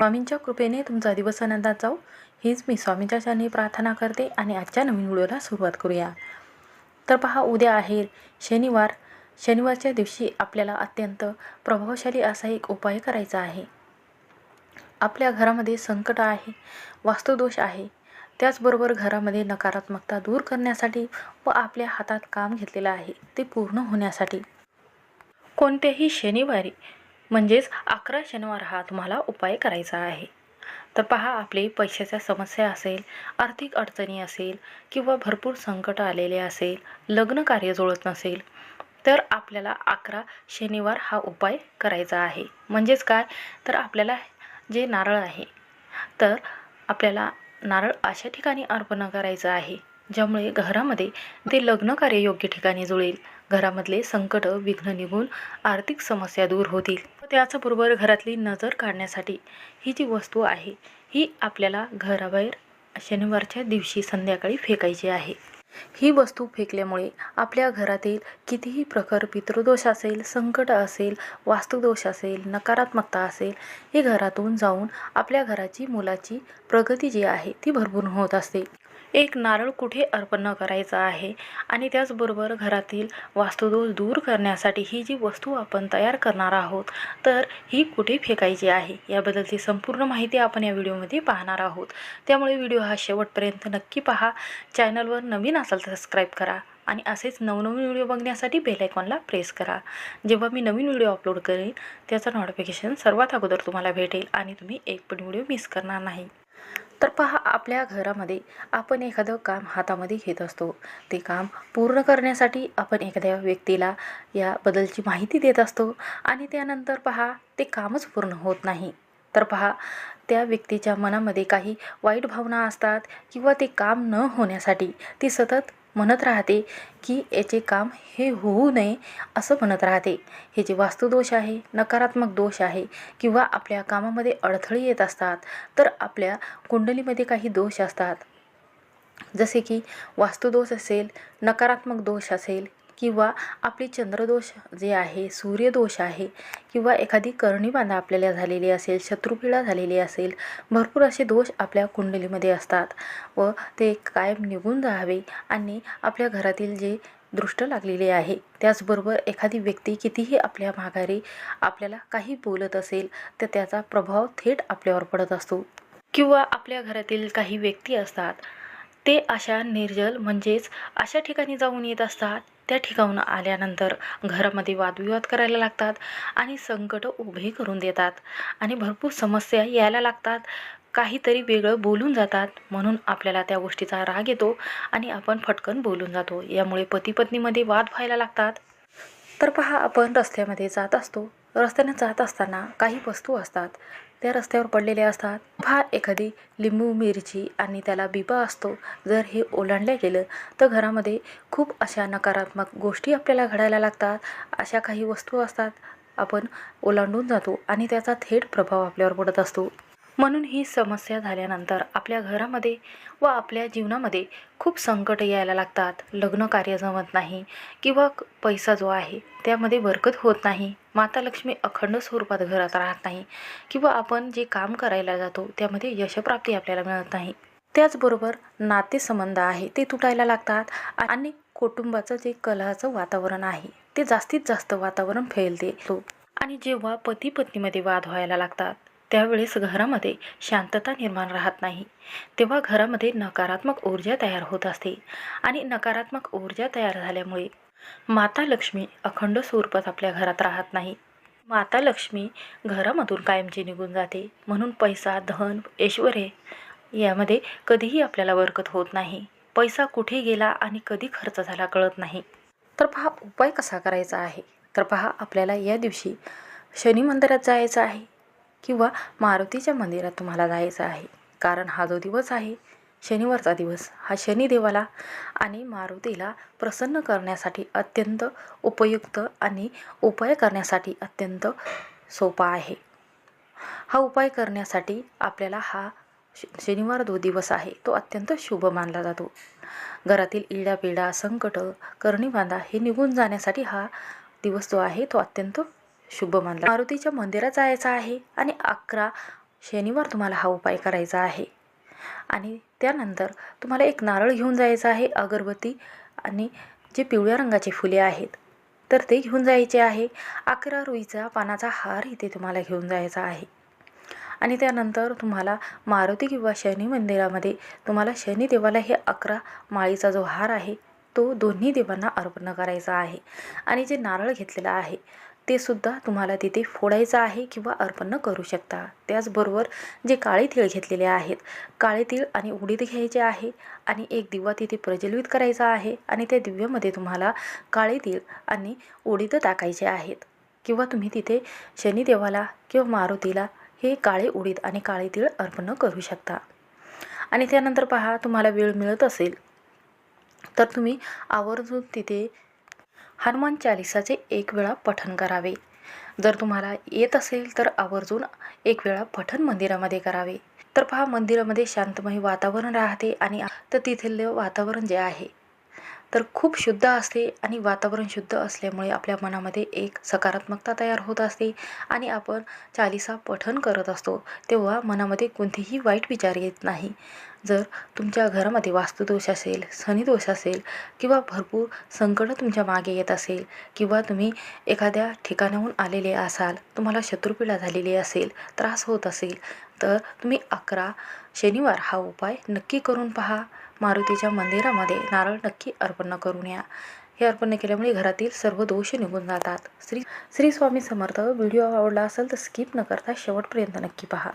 स्वामींच्या कृपेने तुमचा दिवस आनंदात जाऊ हीच मी स्वामींच्या चरणी प्रार्थना करते आणि आजच्या नवीन व्हिडिओला सुरुवात करूया. तर पहा उद्या आहे शनिवार. शनिवारच्या दिवशी आपल्याला अत्यंत प्रभावशाली असा एक उपाय करायचा आहे. आपल्या घरामध्ये संकट आहे वास्तुदोष आहे. त्याचबरोबर घरामध्ये नकारात्मकता दूर करण्यासाठी व आपल्या हातात काम घेतलेलं आहे ते पूर्ण होण्यासाठी. कोणत्याही शनिवारी म्हणजेच अकरा शनिवार हा तुम्हाला उपाय करायचा आहे. तर पहा आपली पैशाच्या समस्या असेल आर्थिक अडचणी असेल किंवा भरपूर संकट आलेले असेल लग्न कार्य जुळत नसेल तर आपल्याला अकरा शनिवार हा उपाय करायचा आहे. म्हणजेच काय? तर आपल्याला जे नारळ आहे तर आपल्याला नारळ अशा ठिकाणी अर्पण करायचं आहे ज्यामुळे घरामध्ये ते लग्न कार्य योग्य ठिकाणी जुळेल. घरामधले संकट विघ्न निघून आर्थिक समस्या दूर होतील. त्याचबरोबर घरातली नजर काढण्यासाठी ही जी वस्तू आहे ही आपल्याला घराबाहेर शनिवारच्या दिवशी संध्याकाळी फेकायची आहे. ही वस्तू फेकल्यामुळे आपल्या घरातील कितीही प्रखर पितृदोष असेल संकट असेल वास्तुदोष असेल नकारात्मकता असेल हे घरातून जाऊन आपल्या घराची मुलाची प्रगती जी आहे ती भरपूर होत असते. एक नारळ कुठे अर्पण करायचा आहे? आणि त्याचबरोबर घरातील वास्तुदोष दूर करण्यासाठी ही जी वस्तू आपण तयार करणार आहोत तर ही कुठे फेकायची आहे? याबद्दलची संपूर्ण माहिती आपण या व्हिडिओमध्ये पाहणार आहोत. त्यामुळे व्हिडिओ हा शेवटपर्यंत नक्की पहा. चॅनलवर नवीन असाल तर सबस्क्राईब करा आणि असेच नवनवीन व्हिडिओ बघण्यासाठी बेल आयकॉनला प्रेस करा. जेव्हा मी नवीन व्हिडिओ अपलोड करेन त्याचं नोटिफिकेशन सर्वात अगोदर तुम्हाला भेटेल आणि तुम्ही एक पण व्हिडिओ मिस करणार नाही. तर पहा आपल्या घरामध्ये आपण एखादं काम हातामध्ये घेत असतो. ते काम पूर्ण करण्यासाठी आपण एखाद्या व्यक्तीला याबद्दलची माहिती देत असतो आणि त्यानंतर पहा ते कामच पूर्ण होत नाही. तर पहा त्या व्यक्तीच्या मनामध्ये काही वाईट भावना असतात किंवा ते काम न होण्यासाठी ती सतत म्हणत राहते की याचे काम हे होऊ नये असं म्हणत राहते. हे जे वास्तुदोष आहे नकारात्मक दोष आहे किंवा आपल्या कामामध्ये अडथळे येत असतात तर आपल्या कुंडलीमध्ये काही दोष असतात. जसे की वास्तुदोष असेल नकारात्मक दोष असेल किंवा आपली चंद्रदोष जे आहे सूर्यदोष आहे किंवा एखादी करणी आपल्याला झालेली असेल शत्रुपीडा झालेली असेल भरपूर असे दोष आपल्या कुंडलीमध्ये असतात व ते कायम निघून जावे आणि आपल्या घरातील जे दृष्ट लागलेले आहे त्याचबरोबर एखादी व्यक्ती कितीही आपल्या माघारी आपल्याला काही बोलत असेल तर त्याचा प्रभाव थेट आपल्यावर पडत असतो. किंवा आपल्या घरातील काही व्यक्ती असतात ते अशा निर्जल म्हणजेच अशा ठिकाणी जाऊन येत असतात त्या ठिकाणून आल्यानंतर घरामध्ये वादविवाद करायला लागतात आणि संकट उभे करून देतात. आणि भरपूर समस्या यायला लागतात. काहीतरी वेगळं बोलून जातात. म्हणून आपल्याला त्या गोष्टीचा राग येतो आणि आपण फटकन बोलून जातो. यामुळे पती पत्नीमध्ये वाद व्हायला लागतात. तर पहा आपण रस्त्यामध्ये जात असतो. रस्त्याने जात असताना काही वस्तू असतात. त्या रस्त्यावर पडलेल्या असतात. फार एखादी लिंबू मिरची आणि त्याला बिबा असतो. जर हे ओलांडलं गेलं तर घरामध्ये खूप अशा नकारात्मक गोष्टी आपल्याला घडायला लागतात. अशा काही वस्तू असतात आपण ओलांडून जातो आणि त्याचा थेट प्रभाव आपल्यावर पडत असतो. म्हणून ही समस्या झाल्यानंतर आपल्या घरामध्ये व आपल्या जीवनामध्ये खूप संकट यायला लागतात. लग्न कार्य जमत नाही किंवा पैसा जो आहे त्यामध्ये बरकत होत नाही. माता लक्ष्मी अखंड स्वरूपात घरात राहत नाही किंवा आपण जे काम करायला जातो त्यामध्ये यशप्राप्ती आपल्याला मिळत नाही. त्याचबरोबर नातेसंबंध आहे ते तुटायला लागतात आणि कुटुंबाचं जे कलहाचं वातावरण आहे ते जास्तीत जास्त वातावरण फैलते. आणि जेव्हा पती पत्नीमध्ये वाद व्हायला लागतात त्यावेळेस घरामध्ये शांतता निर्माण राहत नाही. तेव्हा घरामध्ये नकारात्मक ऊर्जा तयार होत असते आणि नकारात्मक ऊर्जा तयार झाल्यामुळे माता लक्ष्मी अखंड स्वरूपात आपल्या घरात राहत नाही. माता लक्ष्मी घरामधून कायमची निघून जाते. म्हणून पैसा धन ऐश्वर्य यामध्ये कधीही आपल्याला बरकत होत नाही. पैसा कुठे गेला आणि कधी खर्च झाला कळत नाही. तर पहा उपाय कसा करायचा आहे? तर पहा आपल्याला या दिवशी शनी मंदिरात जायचं आहे. किंवा मारुतीच्या मंदिरात तुम्हाला जायचं आहे. कारण हा जो दिवस आहे शनिवारचा दिवस हा शनिदेवाला आणि मारुतीला प्रसन्न करण्यासाठी अत्यंत उपयुक्त आणि उपाय करण्यासाठी अत्यंत सोपा आहे. हा उपाय करण्यासाठी आपल्याला हा श शनिवार जो दिवस आहे तो अत्यंत शुभ मानला जातो. घरातील इडापिडा संकट करणीबांधा हे निघून जाण्यासाठी हा दिवस जो आहे तो अत्यंत शुभ मानला. मारुतीच्या मंदिरात जायचं आहे आणि अकरा शनिवार तुम्हाला हा उपाय करायचा आहे. आणि त्यानंतर तुम्हाला एक नारळ घेऊन जायचं आहे अगरबत्ती आणि जे पिवळ्या रंगाचे फुले आहेत तर ते घेऊन जायचे आहे. अकरा रुईचा पानाचा हार इथे तुम्हाला घेऊन जायचा आहे. आणि त्यानंतर तुम्हाला मारुती किंवा शनी मंदिरामध्ये तुम्हाला शनी देवाला हे अकरा माळीचा जो हार आहे तो दोन्ही देवांना अर्पण करायचा आहे. आणि जे नारळ घेतलेलं आहे ते सुद्धा तुम्हाला तिथे फोडायचं आहे किंवा अर्पण करू शकता. त्याचबरोबर जे काळे तीळ घेतलेले आहेत काळे तीळ आणि उडीद घ्यायचे आहे आणि एक दिवा तिथे प्रज्वलित करायचा आहे आणि त्या दिव्यामध्ये तुम्हाला काळे तीळ आणि उडीद टाकायचे आहेत. किंवा तुम्ही तिथे शनिदेवाला किंवा मारुतीला हे काळे उडीद आणि काळे तीळ अर्पण करू शकता. आणि त्यानंतर पहा तुम्हाला वेळ मिळत असेल तर तुम्ही आवर्जून तिथे हनुमान चालिसाचे एक वेळा पठण करावे. जर तुम्हाला येत असेल तर आवर्जून एक वेळा पठण मंदिरामध्ये करावे. तर पहा मंदिरामध्ये शांतमय वातावरण राहते आणि तर तिथले वातावरण जे आहे तर खूप शुद्ध असते आणि वातावरण शुद्ध असल्यामुळे आपल्या मनामध्ये एक सकारात्मकता तयार होत असते आणि आपण चालिसा पठन करत असतो तेव्हा मनामध्ये कोणतेही वाईट विचार येत नाही. जर तुमच्या घरामध्ये वास्तुदोष असेल शनिदोष असेल किंवा भरपूर संकटं तुमच्या मागे येत असेल किंवा तुम्ही एखाद्या ठिकाणाहून आलेले असाल तुम्हाला शत्रुपीडा झालेली असेल त्रास होत असेल तर तुम्ही अकरा शनिवार हा उपाय नक्की करून पहा. मारुतीच्या मंदिरामध्ये नारळ नक्की अर्पण करून या. हे अर्पण केल्यामुळे घरातील सर्व दोष निघून जातात. श्री श्री स्वामी समर्थ. व्हिडिओ आवडला असेल तर स्किप न करता शेवटपर्यंत नक्की पहा.